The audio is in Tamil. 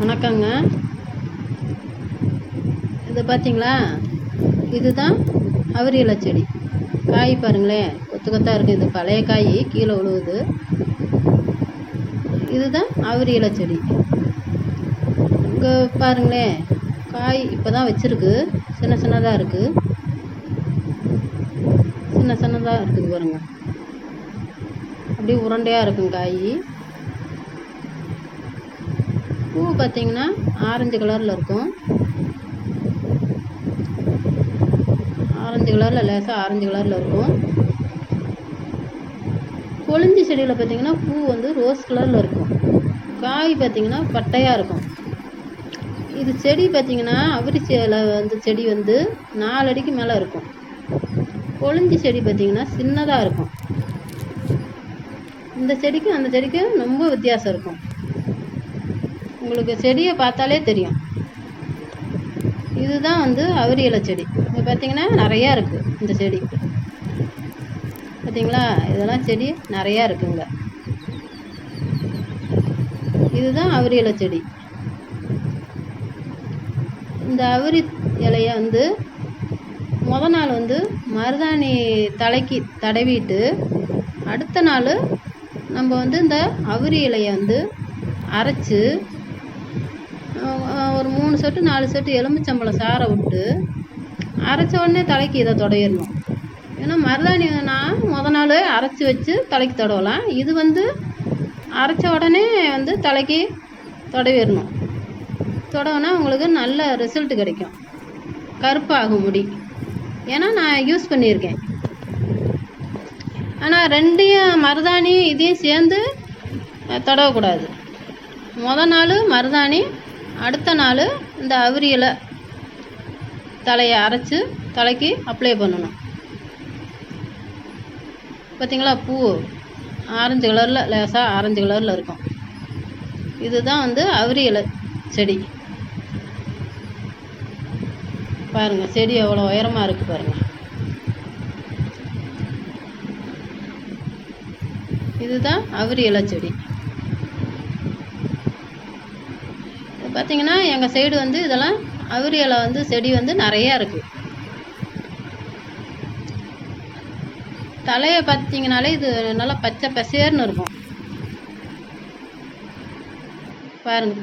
வணக்கங்க. இது பார்த்தீங்களா இதுதான் அவரி இலை செடி. காய் பாருங்களேன் கொத்து கொத்தாக இருக்குது இது. பழைய காய் கீழே விழுவுது இதுதான் அவரி இலை செடி. இங்கே பாருங்களேன் காய் இப்போ தான் வச்சுருக்கு. சின்ன சின்னதாக இருக்குது சின்ன சின்னதாக இருக்குது பாருங்கள் அப்படியே உருண்டையாக இருக்கும் காய். பூ பார்த்தீங்கன்னா ஆரஞ்சு கலரில் இருக்கும். ஆரஞ்சு கலரில் லேசாக ஆரஞ்சு கலரில் இருக்கும். கொழிஞ்சி செடியில் பார்த்தீங்கன்னா பூ வந்து ரோஸ் கலரில் இருக்கும். காய் பார்த்தீங்கன்னா பட்டையாக இருக்கும். இது செடி பார்த்தீங்கன்னா அவரி வந்து செடி வந்து நாலு அடிக்கு மேலே இருக்கும். கொழிஞ்சி செடி பார்த்தீங்கன்னா சின்னதாக இருக்கும். இந்த செடிக்கும் அந்த செடிக்கும் ரொம்ப வித்தியாசம் இருக்கும். உங்களுக்கு செடியை பார்த்தாலே தெரியும். இதுதான் வந்து அவரி இலை செடி. இங்கே பார்த்தீங்கன்னா நிறையா இருக்குது இந்த செடி. பார்த்தீங்களா இதெல்லாம் செடி நிறையா இருக்குங்க. இதுதான் அவரி இலை செடி. இந்த அவரி இலையை வந்து முத நாள் வந்து மருதாணி தலைக்கு தடவிட்டு அடுத்த நாள் நம்ம வந்து இந்த அவரி இலையை வந்து அரைச்சி ஒரு மூணு சொட்டு நாலு சொட்டு எலுமிச்சம்பழம் சாறை விட்டு அரைச்ச உடனே தலைக்கு இதை தொடயிடணும். ஏன்னா மருதாணினா முத நாள் அரைச்சி வச்சு தலைக்கு தடவலாம். இது வந்து அரைச்ச உடனே வந்து தலைக்கு தடவிடணும். தொடவுனா உங்களுக்கு நல்ல ரிசல்ட் கிடைக்கும். கருப்பாகும் முடி. ஏன்னா நான் யூஸ் பண்ணியிருக்கேன். ஆனால் ரெண்டையும் மருதாணி இதையும் சேர்ந்து அஹ், தடவக்கூடாது. முத நாள் மருதாணி அடுத்த நாள் இந்த அவரியலை தலையை அரைச்சி தலைக்கு அப்ளை பண்ணணும். பார்த்தீங்களா பூ ஆரஞ்சு கலரில் லேசாக ஆரஞ்சு கலரில் இருக்கும். இதுதான் வந்து அவரி இலை செடி. பாருங்கள் செடி எவ்வளோ உயரமாக இருக்குது பாருங்கள் இதுதான் அவரி இலை செடி இது பார்த்தீங்கன்னா எங்கள் சைடு வந்து இதெல்லாம் அவரி இலை வந்து செடி வந்து நிறையா இருக்குது தலையை பார்த்தீங்கனாலே இது நல்லா பச்சை பசேர்னு இருக்கும். பாருங்க.